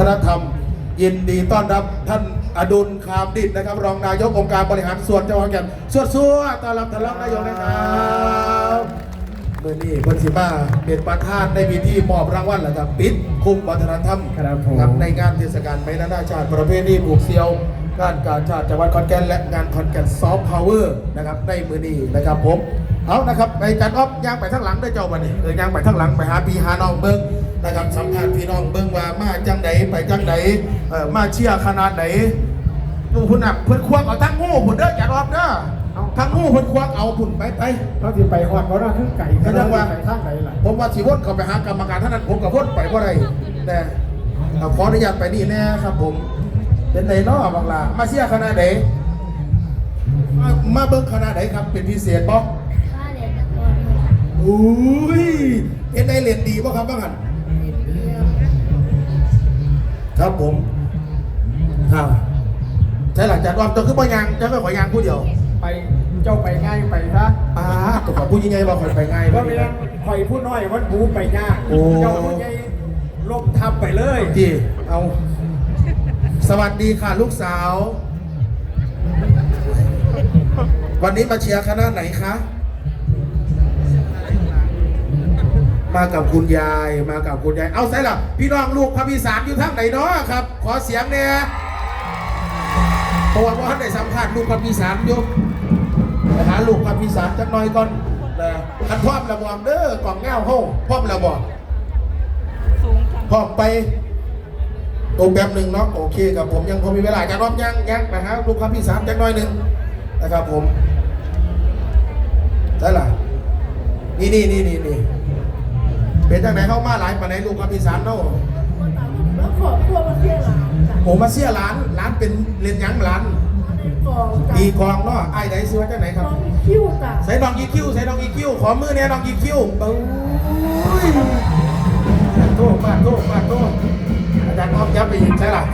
ฒนธรรม ยินดีต้อนรับท่านอดุลคามดิตนะครับ รองนายกองค์การบริหารส่วนจังหวัดขอนแก่นสวดๆต้อนรับท่านรองนายกนะครับ นี้คนสิบ้าเป็นประธานในพิธีมอบรางวัลแล้วครับปิดคุมวัฒนธรรมครับผม ครับในงานเทศกาลไม้นานาชาติประเพณีผูกเซียวงานกาชาติจังหวัดขอนแก่นและงานขอนแก่นซอฟต์พาวเวอร์นะครับในมือนี้นะครับผมเอานะครับไปจัดออฟย่างไปข้างหลังด้วยเจ้าวันนี้เออย่างไปข้างหลังไปหาพี่หาน้องเบิ้งนะครับสัมภาษณ์พี่น้องเบิ้งว่ามาจังไหนไปจังไหนเออมาเชียร์ขนาดไหน ดูพุ่นอะเพิ่นควงเอาทั้งงูพุ่นเด้อจัดออฟเด้อ เอาทั้งงูเพิ่นควงเอาพุ่นไปไปเขาสิไปหอดเขาหน้าขึ้นไก่ก็ยังว่าไก่ข้างไก่ล่ะผมว่าสิวนเข้าไปหากรรมการท่านนั้นผมกับวนไปว่าไรแต่เอาขออนุญาตไปนี่แน่ครับผม เป็นไดเนาะบางลามาเชียร์คณะไหนมามาเบิ้งคณะไหนครับ เป็นพิเศษบ่ค่าเหรียญตะกอนครับอุ้ยเป็นไดเรียนดีบ่ครับบ้างกันเหรียญเดียวครับผมครับใช่หลังจากรอบตัวคือบ่ยังจะก็ขอยางผู้เดียว ไป เจ้าไปง่ายไปซะป้าตัวขอผู้ยิ่งใหญ่บ่ขอยไปง่ายเพบ่ราะไม่งั้นคอยผู้น้อยวันบูไปยากโอ้เจ้าผู้ใหญ่ลบทับไปเลยจีเอา สวัสดีค่ะลูกสาว วันนี้มาเชียร์คณะไหนคะมากับคุณยายมากับคุณยาย เอาใส่ละพี่น้องลูกพระพิสารอยู่ทางไหนเนาะครับ ขอเสียงเนี่ยเพราะว่าพ่อได้สัมภาษณ์ลูกพระพิสารอยู่ไป หาลูกพระพิสารจักหน่อยก่อนนะคันพร้อมระบอมเด้อกล่องเงาห้องพร้อมระบอมพร้อมไปตรงแบบหนึ่งเนาะโอเคกับผมยังพอมีเวลาจะรอบยังยังไปหาลูกพระพิสารจักหน่อยหนึ่งนะครับผมได้ล่ะนี่นี่นี่นี่นี่เป็นจังไหนเข้ามาหลายปานไหนลูกพระพิสารเนาะคนตามลูกแล้วขอบครัวมาเที่ยวหลานจ้ะโอ้มาเสียหลานหลานเป็นเรียนหยังหลานก องจ้ะดีกองเนาะไอ้ไหนซื้อไว้จังไหนครับกองคิ้วจ้ะใส่ดองกีคิวใส่ดองกีคิวขอมือเนี่ยดองกีคิวปุ้ยโทษมากโทษมากโทษอาจารย์อ้อมยับไปยิงใช่ล่ะ